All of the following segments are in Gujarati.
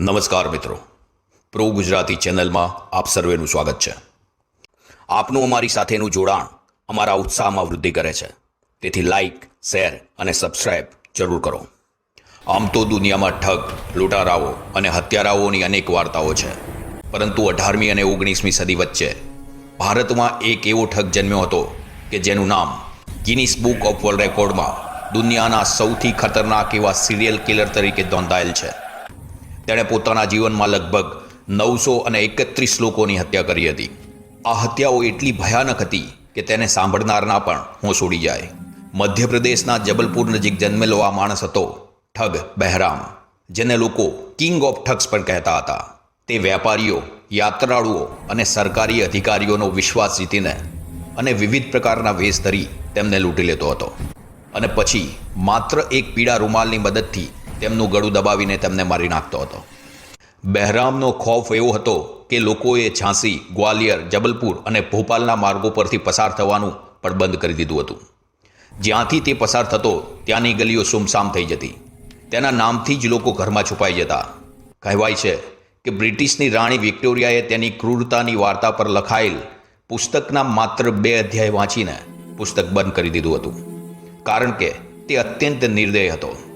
નમસ્કાર મિત્રો. પ્રો ગુજરાતી ચેનલમાં આપ સર્વેનું સ્વાગત છે. આપનું અમારી સાથેનું જોડાણ અમારા ઉત્સાહમાં વૃદ્ધિ કરે છે. તેથી લાઇક શેર અને સબસ્ક્રાઇબ જરૂર કરો. આમ તો દુનિયામાં ઠગ, લૂંટારાઓ અને હત્યારાઓની અનેક વાર્તાઓ છે. પરંતુ અઢારમી અને ઓગણીસમી સદી વચ્ચે ભારતમાં એક એવો ઠગ જન્મ્યો હતો કે જેનું નામ ગિનિસ બુક ઓફ વર્લ્ડ રેકોર્ડમાં દુનિયાના સૌથી ખતરનાક એવા સિરિયલ કિલર તરીકે નોંધાયેલ છે. તેણે પોતાના જીવનમાં લગભગ નવસો અને એકત્રીસ લોકોની હત્યા કરી હતી. આ હત્યાઓ એટલી ભયાનક હતી કે તેને સાંભળનારના પણ હું ઉડી જાય. મધ્યપ્રદેશના જબલપુર નજીક જન્મેલો આ માણસ હતો ઠગ બહેરામ, જેને લોકો કિંગ ઓફ ઠગ્સ પણ કહેતા હતા. તે વેપારીઓ, યાત્રાળુઓ અને સરકારી અધિકારીઓનો વિશ્વાસ જીતીને અને વિવિધ પ્રકારના વેશ ધરી તેમને લૂંટી લેતો હતો. અને પછી માત્ર એક પીળા રૂમાલની મદદથી તેમનું ગળું દબાવીને તેમને મારી નાખતો હતો. બહેરામનો ખોફ એવો હતો કે લોકોએ ઝાંસી, ગ્વાલિયર, જબલપુર અને ભોપાલના માર્ગો પરથી પસાર થવાનું પણ બંધ કરી દીધું હતું. જ્યાંથી તે પસાર થતો, ત્યાંની ગલીઓ સુમસામ થઈ જતી. તેના નામથી જ લોકો ઘરમાં છુપાઈ જતા. કહેવાય છે કે બ્રિટિશની રાણી વિક્ટોરિયાએ તેની ક્રૂરતાની વાર્તા પર લખાયેલ પુસ્તકના માત્ર બે અધ્યાય વાંચીને પુસ્તક બંધ કરી દીધું હતું. કારણ કે તે અત્યંત નિર્દય હતો.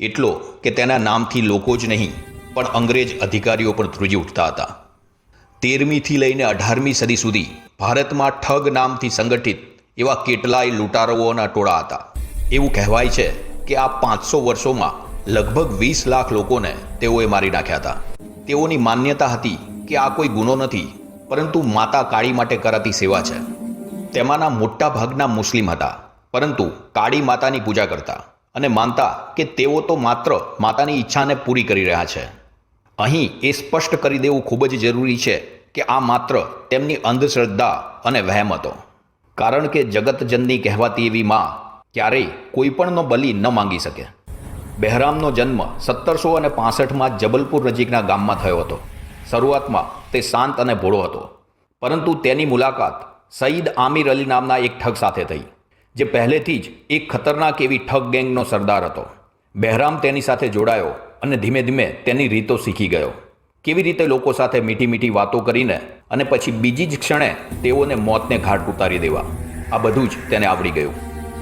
એટલો કે તેના નામથી લોકો જ નહીં, પણ અંગ્રેજ અધિકારીઓ પણ ધ્રુજી ઉઠતા હતા. તેરમીથી લઈને અઢારમી સદી સુધી ભારતમાં ઠગ નામથી સંગઠિત એવા કેટલાય લૂંટારાઓના ટોળા હતા. એવું કહેવાય છે કે આ પાંચસો વર્ષોમાં લગભગ વીસ લાખ લોકોને તેઓએ મારી નાખ્યા હતા. તેઓની માન્યતા હતી કે આ કોઈ ગુનો નથી, પરંતુ માતા કાળી માટે કરાતી સેવા છે. તેમાંના મોટા ભાગના મુસ્લિમ હતા, પરંતુ કાળી માતાની પૂજા કરતા. અને માનતા કે તેઓ તો માત્ર માતાની ઈચ્છાને પૂરી કરી રહ્યા છે. અહીં એ સ્પષ્ટ કરી દેવું ખૂબ જ જરૂરી છે કે આ માત્ર તેમની અંધશ્રદ્ધા અને વહેમ હતો. કારણ કે જગતજનની કહેવાતી એવી માં ક્યારેય કોઈ પણનો બલિ ન માંગી શકે. બહેરામનો જન્મ સત્તરસો અને પાસઠમાં જબલપુર નજીકના ગામમાં થયો હતો. શરૂઆતમાં તે શાંત અને ભોળો હતો. પરંતુ તેની મુલાકાત સઈદ આમિર અલી નામના એક ઠગ સાથે થઈ. જે પહેલેથી જ એક ખતરનાક એવી ઠગ ગેંગનો સરદાર હતો. બહેરામ તેની સાથે જોડાયો અને ધીમે ધીમે તેની રીતો શીખી ગયો. કેવી રીતે લોકો સાથે મીઠી મીઠી વાતો કરીને અને પછી બીજી જ ક્ષણે તેઓને મોતને ઘાટ ઉતારી દેવા. આ બધું જ તેને આવડી ગયું.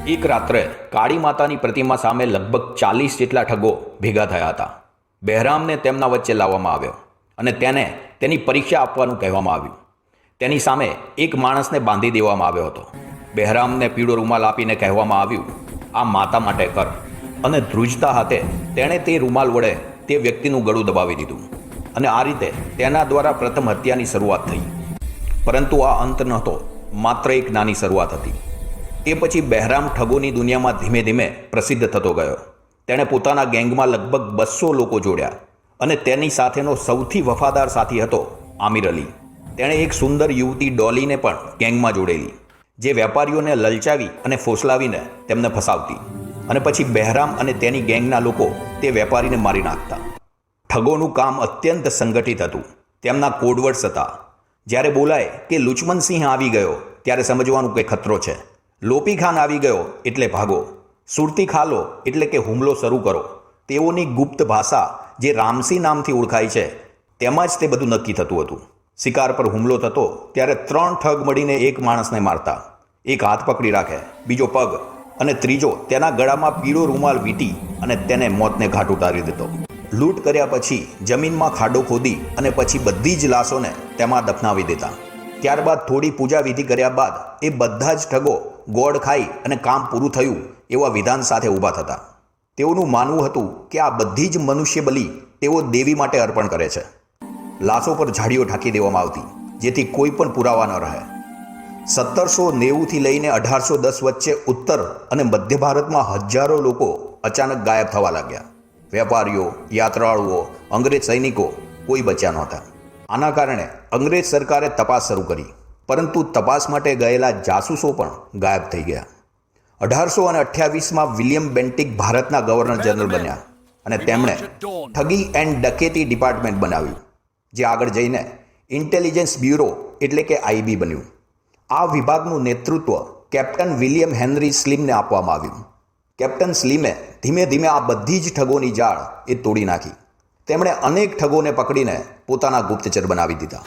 એક રાત્રે કાળી માતાની પ્રતિમા સામે લગભગ ચાલીસ જેટલા ઠગો ભેગા થયા હતા. બહેરામને તેમના વચ્ચે લાવવામાં આવ્યો અને તેને તેની પરીક્ષા આપવાનું કહેવામાં આવ્યું. તેની સામે એક માણસને બાંધી દેવામાં આવ્યો હતો. બહેરામને પીળો રૂમાલ આપીને કહેવામાં આવ્યું, આ માતા માટે કર. અને ધ્રુજતા હાથે તેણે તે રૂમાલ વડે તે વ્યક્તિનું ગળું દબાવી દીધું. અને આ રીતે તેના દ્વારા પ્રથમ હત્યાની શરૂઆત થઈ. પરંતુ આ અંત નહોતો, માત્ર એક નાની શરૂઆત હતી. તે પછી બહેરામ ઠગોની દુનિયામાં ધીમે ધીમે પ્રસિદ્ધ થતો ગયો. તેણે પોતાના ગેંગમાં લગભગ બસો લોકો જોડ્યા અને તેની સાથેનો સૌથી વફાદાર સાથી હતો આમિર અલી. તેણે એક સુંદર યુવતી ડોલીને પણ ગેંગમાં જોડેલી. જે વેપારીઓને લલચાવી અને ફોસલાવીને તેમને ફસાવતી અને પછી બહેરામ અને તેની ગેંગના લોકો તે વેપારીને મારી નાખતા. ઠગોનું કામ અત્યંત સંગઠિત હતું. તેમના કોડવર્ડ્સ હતા જ્યારે બોલાય કે લુચમનસિંહ આવી ગયો, ત્યારે સમજવાનું કે ખતરો છે. લોપી ખાન આવી ગયો એટલે ભાગો. સુરતી ખાલો એટલે કે હુમલો શરૂ કરો. તેઓની ગુપ્ત ભાષા જે રામસી નામથી ઓળખાય છે, તેમાં જ તે બધું નક્કી થતું હતું. શિકાર પર હુમલો થતો ત્યારે ત્રણ ઠગ મળીને એક માણસને મારતા. એક હાથ પકડી રાખે, બીજો પગ અને ત્રીજો તેના ગળામાં પીળો રૂમાલ વીટી અને તેને મોતને ઘાટ ઉતારી દેતો લૂંટ કર્યા પછી જમીનમાં ખાડો ખોદી અને પછી બધી જ લાશોને તેમાં દફનાવી દેતા ત્યારબાદ થોડી પૂજા વિધિ કર્યા બાદ એ બધા જ ઠગો ગોળ ખાઈ અને કામ પૂરું થયું એવા વિધાન સાથે ઊભા થતા. તેઓનું માનવું હતું કે આ બધી જ મનુષ્ય બલિ તેઓ દેવી માટે અર્પણ કરે છે. લાશો પર ઝાડીઓ ઢાંકી દેવામાં આવતી જેથી કોઈ પણ પુરાવા ન રહે. સત્તરસો નેવુંથી લઈને અઢારસો દસ વચ્ચે ઉત્તર અને મધ્ય ભારતમાં હજારો લોકો અચાનક ગાયબ થવા લાગ્યા. વેપારીઓ યાત્રાળુઓ અંગ્રેજ સૈનિકો કોઈ બચ્યા નહોતા. આના કારણે અંગ્રેજ સરકારે તપાસ શરૂ કરી પરંતુ તપાસ માટે ગયેલા જાસૂસો પણ ગાયબ થઈ ગયા. અઢારસો અને અઠ્યાવીસમાં વિલિયમ બેન્ટિક ભારતના ગવર્નર જનરલ બન્યા અને તેમણે ઠગી એન્ડ ડકેતી ડિપાર્ટમેન્ટ બનાવ્યું. જે આગળ જઈને ઇન્ટેલિજન્સ બ્યુરો એટલે કે આઈબી બન્યું. આ વિભાગનું નેતૃત્વ કેપ્ટન વિલિયમ હેનરી સ્લીમને આપવામાં આવ્યું. કેપ્ટન સ્લીમે ધીમે ધીમે આ બધી જ ઠગોની જાળ એ તોડી નાખી. તેમણે અનેક ઠગોને પકડીને પોતાના ગુપ્તચર બનાવી દીધા.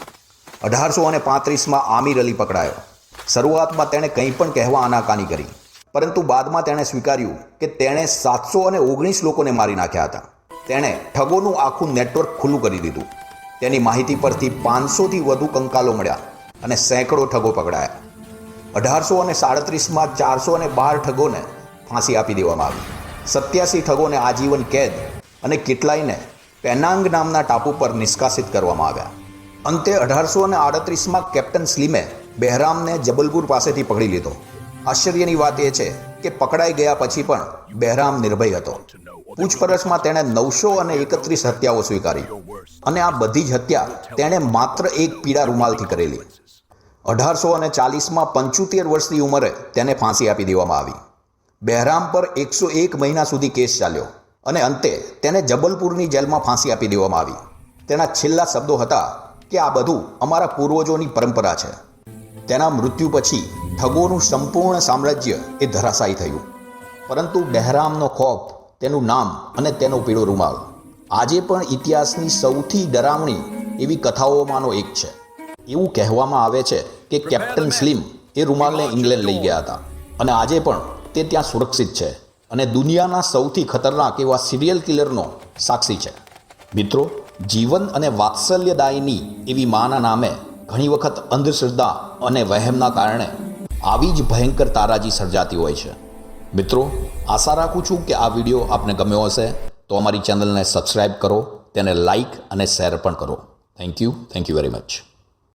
અઢારસો અને પાંત્રીસમાં આમિર અલી પકડાયો. શરૂઆતમાં તેણે કંઈ પણ કહેવા આનાકાની કરી. પરંતુ બાદમાં તેણે સ્વીકાર્યું કે તેણે સાતસો અને ઓગણીસ લોકોને મારી નાખ્યા હતા. તેણે ઠગોનું આખું નેટવર્ક ખુલ્લું કરી દીધું. તેની માહિતી પરથી પાંચસોથી વધુ કંકાલો મળ્યા અને સેંકડો ઠગો પકડાયા. અઢારસો અને સાડત્રીસમાં ચારસો અને બાર ઠગોને ફાંસી આપી દેવામાં આવી. સત્યાસી ઠગોને આજીવન કેદ અને કેટલાયને પેનાંગ નામના ટાપુ પર નિષ્કાસિત કરવામાં આવ્યા. અંતે અઢારસો અને આડત્રીસમાં કેપ્ટન સ્લીમે બહેરામને જબલપુર પાસેથી પકડી લીધો. આશ્ચર્યની વાત એ છે કે પકડાઈ ગયા પછી પણ બહેરામ નિર્ભય હતો. પૂછપરછમાં તેણે નવસો અને એકત્રીસ હત્યાઓ સ્વીકારી. અને આ બધી જ હત્યા તેણે માત્ર એક પીળા રૂમાલથી કરેલી. અઢારસો અને ચાલીસમાં પંચોતેર વર્ષની ઉંમરે તેને ફાંસી આપી દેવામાં આવી. બહેરામ પર એકસો એક મહિના સુધી કેસ ચાલ્યો અને અંતે તેને જબલપુરની જેલમાં ફાંસી આપી દેવામાં આવી. તેના છેલ્લા શબ્દો હતા કે આ બધું અમારા પૂર્વજોની પરંપરા છે. તેના મૃત્યુ પછી ઠગોનું સંપૂર્ણ સામ્રાજ્ય એ ધરાશાયી થયું. પરંતુ બહેરામનો ખોફ તેનું નામ અને તેનો પીળો રૂમાલ આજે પણ ઇતિહાસની સૌથી ડરામણી એવી કથાઓમાંનો એક છે. એવું કહેવામાં આવે છે કે કેપ્ટન સ્લિમ એ રૂમાલને ઇંગ્લેન્ડ લઈ ગયા હતા અને આજે પણ તે ત્યાં સુરક્ષિત છે અને દુનિયાના સૌથી ખતરનાક એવા સિરિયલ કિલરનો સાક્ષી છે. મિત્રો, જીવન અને વાત્સલ્યદાયની એવી માના નામે ઘણી વખત અંધશ્રદ્ધા અને વહેમના કારણે આવી જ ભયંકર તારાજી સર્જાતી હોય છે. મિત્રો, આશા રાખું છું કે આ વીડિયો આપને ગમ્યો હશે. તો અમારી ચેનલને સબસ્ક્રાઈબ કરો, તેને લાઇક અને શેર પણ કરો. Thank you thank you very much